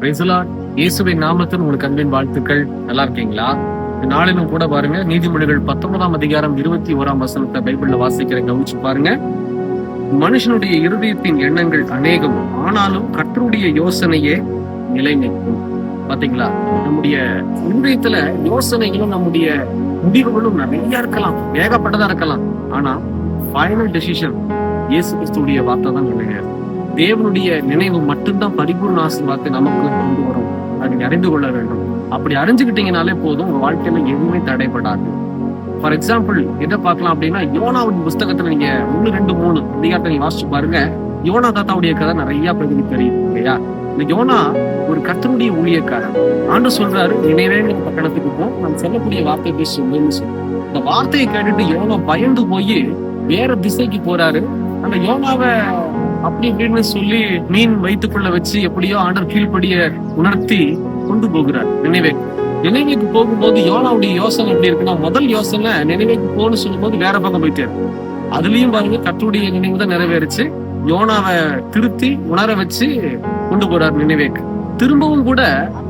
பிரைசலா இயேசுவின் நாமத்தில் உங்களுக்கு அன்பின் வாழ்த்துக்கள். நல்லா இருக்கீங்களா? நாளிலும் கூட பாருங்க நீதிமொழிகள் பத்தொன்பதாம் அதிகாரம் இருபத்தி ஓராம் வசனத்தை பைபிள்ல வாசிக்கிற கவனிச்சு பாருங்க. மனுஷனுடைய இருதயத்தின் எண்ணங்கள் அநேகம் ஆனாலும் கற்றுடைய யோசனையே நிலை நிற்கும் பாத்தீங்களா? நம்முடைய இருதயத்துல யோசனைகளும் நம்முடைய முடிவுகளும் நிறைய இருக்கலாம். ஏகப்பட்டதா இருக்கலாம். ஆனா ஃபைனல் டெசிஷன் இயேசு கிறிஸ்துடைய வார்த்தை தான் நினைவு தேவனுடைய நினைவு மட்டும்தான் பரிபூர்ண ஆசீர்வாதத்தை நமக்கு கொண்டு வரும். அப்படின்னு அறிந்து கொள்ள வேண்டும். அப்படி அறிஞ்சுக்கிட்டீங்கனாலே போதும் உங்க வாழ்க்கையில எதுவுமே தடைபடாது. ஃபார் எக்ஸாம்பிள் எதை பார்க்கலாம் அப்படின்னா யோனாவின் புஸ்தகத்துல நீங்க ஒண்ணு ரெண்டு மூணு அதிகாரத்தை வாசிச்சு பாருங்க. யோனா தாத்தாவுடைய கதை நிறைய பேருக்கு தெரியும் இல்லையா? இந்த யோனா ஒரு கத்தனுடைய ஊழியக்காரன். ஆண்டு சொல்றாரு நினைவேங்கிற பட்டணத்துக்கு போ. நம்ம சொல்லக்கூடிய வார்த்தை பேசுன்னு சொல்லி. இந்த வார்த்தையை கேட்டுட்டு யோனா பயந்து போய் வேற திசைக்கு போறாரு. அந்த யோனாவை அப்படி இப்படின்னு சொல்லி மீன் வயிற்றுக்குள்ள வச்சு எப்படியோ ஆண்டர் கீழ்படிய உணர்த்தி கொண்டு போகிறார். நினைவே நினைவுக்கு போகும்போது யோனாவுடைய யோசனை எப்படி இருக்குன்னா முதல் யோசனை நினைவுக்கு போன்னு சொல்லும்போது வேற பக்கம் போயிட்டாரு அதுலயும் பாருங்க கட்டுடைய நினைவு தான் நிறைவேறுச்சு. யோனாவை திருத்தி உணர வச்சு கொண்டு போறார் நினைவேக்கு. திரும்பவும் கூட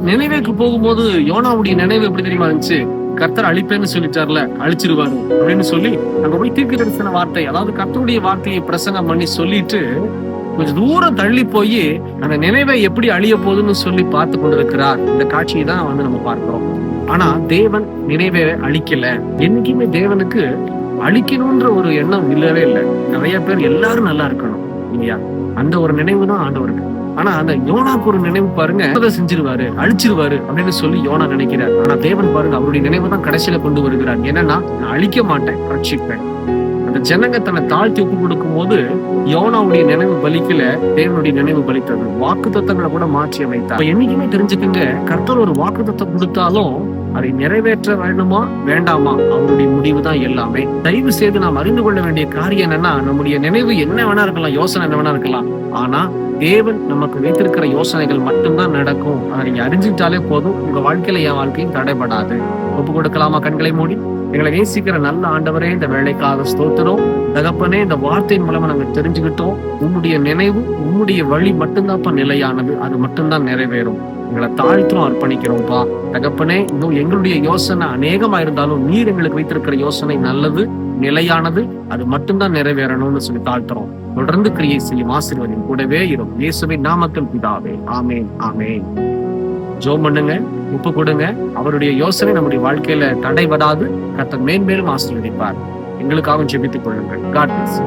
நினைவேக்கு போகும்போது யோனாவுடைய நினைவு எப்படி தெரியுமா இருந்துச்சு? கர்த்தர் அழிப்பேன்னு சொல்லிட்டார்ல அழிச்சிருவாரு அப்படின்னு சொல்லி அங்க போய் தீர்க்க தரிசன வார்த்தை அதாவது கர்த்தருடைய வார்த்தையை பிரசங்கம் பண்ணி சொல்லிட்டு கொஞ்சம் தூரம் தள்ளி போய் அந்த நினைவை எப்படி அழிய போகுதுன்னு சொல்லி பார்த்து கொண்டிருக்கிறார். இந்த காட்சியை தான் வந்து நம்ம பார்க்கிறோம். ஆனா தேவன் நினைவை அழிக்கல. என்னைக்குமே தேவனுக்கு அழிக்கணும்ன்ற ஒரு எண்ணம் இல்லவே இல்லை. நிறைய பேர் எல்லாரும் நல்லா இருக்கணும் இல்லையா? அந்த ஒரு நினைவு தான் ஆண்டவருக்கு. ஆனா அந்த யோனாக்கு ஒரு நினைவு பாருங்க அதை செஞ்சிருவாரு அழிச்சிருவாரு அப்படின்னு சொல்லி யோனா நினைக்கிறார். ஆனா தேவன் பாருங்க அவருடைய நினைவு தான் கடைசியில கொண்டு வருகிறார். என்னன்னா நான் அழிக்க மாட்டேன் ரட்சிப்பேன். அந்த ஜனங்க தன்னை தாழ்த்தி ஒப்பு கொடுக்கும் போது யோனாவுடைய நினைவு பலிக்கல தேவனுடைய நினைவு பலித்தது. வாக்கு தத்தங்களை கூட மாற்றி அமைத்தார். என்னைக்குமே தெரிஞ்சுக்கங்க கர்த்தர் ஒரு வாக்கு தத்தம் கொடுத்தாலும் அதை நிறைவேற்ற வேண்டுமா வேண்டாமா? அவருடைய முடிவு தான் எல்லாமே. தயவு செய்து நாம் அறிந்து கொள்ள வேண்டிய காரியம் என்னன்னா நம்முடைய நினைவு என்ன வேணா இருக்கலாம் யோசனை என்ன வேணா இருக்கலாம். ஆனா தேவன் நமக்கு வைத்திருக்கிற யோசனைகள் மட்டும்தான் நடக்கும். அதை நீங்க அறிஞ்சிட்டாலே போதும். உங்க வாழ்க்கையில என் வாழ்க்கையும் தடைபடாது. ஒப்பு கொடுக்கலாமா கண்களை மூடி? எங்களை நேசிக்கிற நல்ல ஆண்டவரே இந்த வேலைக்காக ஸ்தோத்திரம். தகப்பனே இந்த வார்த்தையின் மூலமா நாங்க தெரிஞ்சுக்கிட்டோம். உம்முடைய நினைவு உம்முடைய வழி மட்டும்தான்ப்பா நிலையானது. அது மட்டும்தான் நிறைவேறும். எங்களை தாழ்த்தும் அர்ப்பணிக்கிறோம்ப்பா தகப்பனே இன்னும் எங்களுடைய யோசனை அநேகமா இருந்தாலும் நீர் எங்களுக்கு வைத்திருக்கிற யோசனை நல்லது நிலையானது. அது மட்டும்தான் நிறைவேறணும்னு சொல்லி தாழ்த்துறோம். தொடர்ந்து கிரியை செய்யும் ஆசீர்வதியும் கூடவே இருக்கும் இயேசுவின் நாமத்தில் பிதாவே. ஆமேன் ஆமேன். ஜோம் பண்ணுங்க உப்பு கொடுங்க. அவருடைய யோசனை நம்முடைய வாழ்க்கையில தடைபடாது. கத்த மேன்மேலும் ஆசீர்வதிப்பார். எங்களுக்காகவும் ஜெபித்துக் கொள்ளுங்கள். God plus